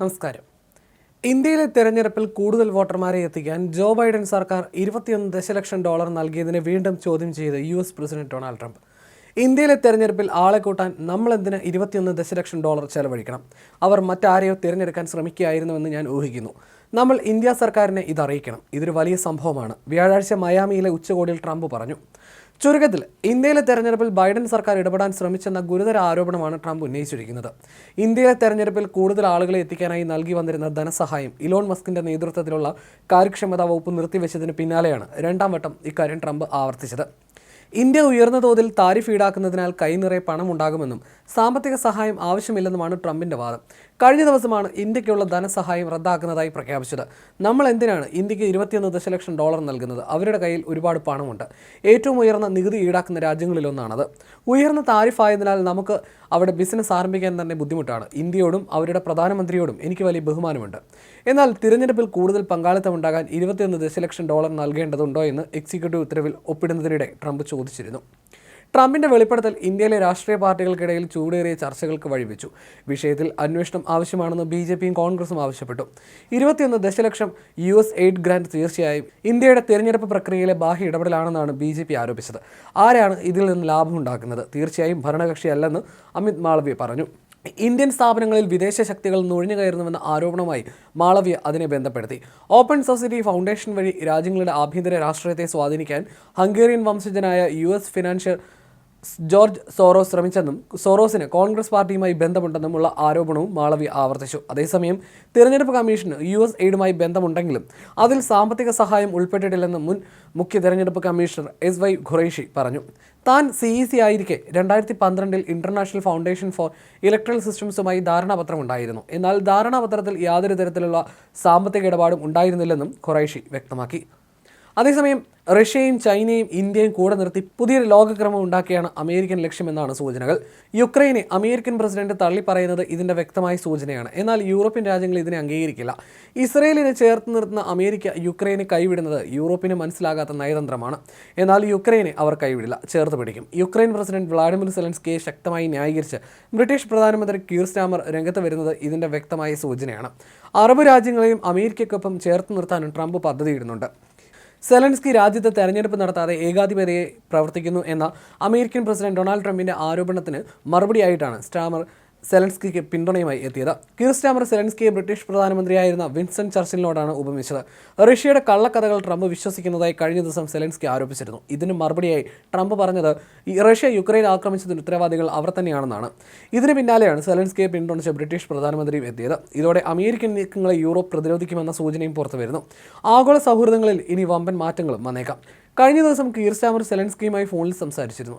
നമസ്കാരം. ഇന്ത്യയിലെ തെരഞ്ഞെടുപ്പിൽ കൂടുതൽ വോട്ടർമാരെ എത്തിക്കാൻ ജോ ബൈഡൻ സർക്കാർ ഇരുപത്തിയൊന്ന് ദശലക്ഷം ഡോളർ നൽകിയതിനെ വീണ്ടും ചോദ്യം ചെയ്ത് U S president Donald Trump. ഇന്ത്യയിലെ തെരഞ്ഞെടുപ്പിൽ ആളെ കൂട്ടാൻ നമ്മൾ എന്തിന് ഇരുപത്തിയൊന്ന് ദശലക്ഷം ഡോളർ ചെലവഴിക്കണം? അവർ മറ്റാരെയോ തിരഞ്ഞെടുക്കാൻ ശ്രമിക്കുകയായിരുന്നുവെന്ന് ഞാൻ ഊഹിക്കുന്നു. നമ്മൾ ഇന്ത്യ സർക്കാരിനെ ഇതറിയിക്കണം. ഇതൊരു വലിയ സംഭവമാണ്. വ്യാഴാഴ്ച മയാമിയിലെ ഉച്ചകോടിയിൽ ട്രംപ് പറഞ്ഞു. ചുരുക്കത്തിൽ ഇന്ത്യയിലെ തെരഞ്ഞെടുപ്പിൽ ബൈഡൻ സർക്കാർ ഇടപെടാൻ ശ്രമിച്ചെന്ന ഗുരുതര ആരോപണമാണ് ട്രംപ് ഉന്നയിച്ചിരിക്കുന്നത്. ഇന്ത്യയിലെ തെരഞ്ഞെടുപ്പിൽ കൂടുതൽ ആളുകളെ എത്തിക്കാനായി നൽകി വന്നിരുന്ന ധനസഹായം ഇലോൺ മസ്കിന്റെ നേതൃത്വത്തിലുള്ള കാര്യക്ഷമതാ വകുപ്പ് നിർത്തിവെച്ചതിന് പിന്നാലെയാണ് രണ്ടാം വട്ടം ഇക്കാര്യം ട്രംപ് ആവർത്തിച്ചത്. ഇന്ത്യ ഉയർന്ന തോതിൽ താരിഫ് ഈടാക്കുന്നതിനാൽ കൈനിറയെ പണം ഉണ്ടാകുമെന്നും സാമ്പത്തിക സഹായം ആവശ്യമില്ലെന്നുമാണ് ട്രംപിന്റെ വാദം. കഴിഞ്ഞ ദിവസമാണ് ഇന്ത്യക്കുള്ള ധനസഹായം റദ്ദാക്കുന്നതായി പ്രഖ്യാപിച്ചത്. നമ്മൾ എന്തിനാണ് ഇന്ത്യയ്ക്ക് ഇരുപത്തിയൊന്ന് ദശലക്ഷം ഡോളർ നൽകുന്നത്? അവരുടെ കയ്യിൽ ഒരുപാട് പണമുണ്ട്. ഏറ്റവും ഉയർന്ന നികുതി ഈടാക്കുന്ന രാജ്യങ്ങളിലൊന്നാണത്. ഉയർന്ന താരിഫ് ആയതിനാൽ നമുക്ക് അവിടെ ബിസിനസ് ആരംഭിക്കാൻ തന്നെ ബുദ്ധിമുട്ടാണ്. ഇന്ത്യയോടും അവരുടെ പ്രധാനമന്ത്രിയോടും എനിക്ക് വലിയ ബഹുമാനമുണ്ട്. എന്നാൽ തിരഞ്ഞെടുപ്പിൽ കൂടുതൽ പങ്കാളിത്തമുണ്ടാകാൻ ഇരുപത്തിയൊന്ന് ദശലക്ഷം ഡോളർ നൽകേണ്ടതുണ്ടോ എന്ന് എക്സിക്യൂട്ടീവ് ഉത്തരവിൽ ഒപ്പിടുന്നതിനിടെ ട്രംപ് ചോദിച്ചിരുന്നു. ട്രംപിന്റെ വെളിപ്പെടുത്തൽ ഇന്ത്യയിലെ രാഷ്ട്രീയ പാർട്ടികൾക്കിടയിൽ ചൂടേറിയ ചർച്ചകൾക്ക് വഴിവെച്ചു. വിഷയത്തിൽ അന്വേഷണം ആവശ്യമാണെന്ന് ബി ജെ പിയും കോൺഗ്രസും ആവശ്യപ്പെട്ടു. ഇരുപത്തിയൊന്ന് ദശലക്ഷം യു എസ് എയ്ഡ് ഗ്രാന്റ് തീർച്ചയായും ഇന്ത്യയുടെ തെരഞ്ഞെടുപ്പ് പ്രക്രിയയിലെ ബാഹ്യ ഇടപെടലാണെന്നാണ് ബി ജെ പി ആരോപിച്ചത്. ആരാണ് ഇതിൽ നിന്ന് ലാഭമുണ്ടാക്കുന്നത് തീർച്ചയായും ഭരണകക്ഷിയല്ലെന്ന് അമിത് മാളവ്യ പറഞ്ഞു. ഇന്ത്യൻ സ്ഥാപനങ്ങളിൽ വിദേശ ശക്തികൾ നുഴഞ്ഞു കയറുന്നുവെന്ന ആരോപണമായി മാളവ്യ അതിനെ ബന്ധപ്പെടുത്തി. ഓപ്പൺ സൊസൈറ്റി ഫൗണ്ടേഷൻ വഴി രാജ്യങ്ങളുടെ ആഭ്യന്തര രാഷ്ട്രീയത്തെ സ്വാധീനിക്കാൻ ഹംഗേറിയൻ വംശജനായ U S financial George Soros ശ്രമിച്ചെന്നും സോറോസിന് കോൺഗ്രസ് പാർട്ടിയുമായി ബന്ധമുണ്ടെന്നുമുള്ള ആരോപണവും മാളവി ആവർത്തിച്ചു. അതേസമയം തിരഞ്ഞെടുപ്പ് കമ്മീഷന് യു എസ് എയ്ഡുമായി ബന്ധമുണ്ടെങ്കിലും അതിൽ സാമ്പത്തിക സഹായം ഉൾപ്പെട്ടിട്ടില്ലെന്നും മുൻ മുഖ്യ തിരഞ്ഞെടുപ്പ് കമ്മീഷണർ എസ് വൈ ഖുറൈഷി പറഞ്ഞു. താൻ സി ഇ സി ആയിരിക്കെ രണ്ടായിരത്തി പന്ത്രണ്ടിൽ ഇന്റർനാഷണൽ ഫൗണ്ടേഷൻ ഫോർ ഇലക്ട്രൽ സിസ്റ്റംസുമായി ധാരണാപത്രം ഉണ്ടായിരുന്നു എന്നാൽ ധാരണാപത്രത്തിൽ യാതൊരു തരത്തിലുള്ള സാമ്പത്തിക ഇടപാടും ഉണ്ടായിരുന്നില്ലെന്നും ഖുറൈഷി വ്യക്തമാക്കി. അതേസമയം റഷ്യയും ചൈനയും ഇന്ത്യയും കൂടെ നിർത്തി പുതിയൊരു ലോകക്രമം ഉണ്ടാക്കിയാണ് അമേരിക്കൻ ലക്ഷ്യമെന്നാണ് സൂചനകൾ. യുക്രൈനെ അമേരിക്കൻ പ്രസിഡന്റ് തള്ളിപ്പറയുന്നത് ഇതിന്റെ വ്യക്തമായ സൂചനയാണ്. എന്നാൽ യൂറോപ്യൻ രാജ്യങ്ങൾ ഇതിനെ അംഗീകരിക്കില്ല. ഇസ്രയേലിനെ ചേർത്ത് നിർത്തുന്ന അമേരിക്ക യുക്രൈനെ കൈവിടുന്നത് യൂറോപ്പിന് മനസ്സിലാകാത്ത നയതന്ത്രമാണ്. എന്നാൽ യുക്രൈനെ അവർ കൈവിടില്ല. ചേർത്ത് പിടിക്കും. യുക്രൈൻ പ്രസിഡന്റ് വ്ളാഡിമിർ സെലൻസ്കിയെ ശക്തമായി ന്യായീകരിച്ച് ബ്രിട്ടീഷ് പ്രധാനമന്ത്രി കീർ സ്റ്റാമർ രംഗത്ത് വരുന്നത് ഇതിന്റെ വ്യക്തമായ സൂചനയാണ്. അറബ് രാജ്യങ്ങളെയും അമേരിക്കയ്ക്കൊപ്പം ചേർത്ത് നിർത്താനും ട്രംപ് പദ്ധതിയിടുന്നുണ്ട്. സെലൻസ്കി രാജ്യത്ത് തെരഞ്ഞെടുപ്പ് നടത്താതെ ഏകാധിപതിയെ പ്രവർത്തിക്കുന്നു എന്ന അമേരിക്കൻ പ്രസിഡന്റ് ഡൊണാൾഡ് ട്രംപിന്റെ ആരോപണത്തിന് മറുപടിയായിട്ടാണ് സ്റ്റാമർ സെലൻസ്കിക്ക് പിന്തുണയുമായി എത്തിയത്. കിർസ്റ്റാമർ സെലൻസ്കിയെ ബ്രിട്ടീഷ് പ്രധാനമന്ത്രിയായിരുന്ന വിൻസൺ ചർച്ചിലിനോടാണ് ഉപമിച്ചത്. റഷ്യയുടെ കള്ളക്കഥകൾ ട്രംപ് വിശ്വസിക്കുന്നതായി കഴിഞ്ഞ ദിവസം സെലൻസ്കി ആരോപിച്ചിരുന്നു. ഇതിന് മറുപടിയായി ട്രംപ് പറഞ്ഞത് റഷ്യ യുക്രൈൻ ആക്രമിച്ചതിന് ഉത്തരവാദികൾ അവർ തന്നെയാണെന്നാണ്. ഇതിന് പിന്നാലെയാണ് സെലൻസ്കിയെ പിന്തുണച്ച് ബ്രിട്ടീഷ് പ്രധാനമന്ത്രിയും എത്തിയത്. ഇതോടെ അമേരിക്കൻ നീക്കങ്ങളെ യൂറോപ്പ് പ്രതിരോധിക്കുമെന്ന സൂചനയും പുറത്തുവരുന്നു. ആഗോള സൗഹൃദങ്ങളിൽ ഇനി വമ്പൻ മാറ്റങ്ങളും വന്നേക്കാം. കഴിഞ്ഞ ദിവസം കീർസ്റ്റാമർ സെലൻസ്കിയുമായി ഫോണിൽ സംസാരിച്ചിരുന്നു.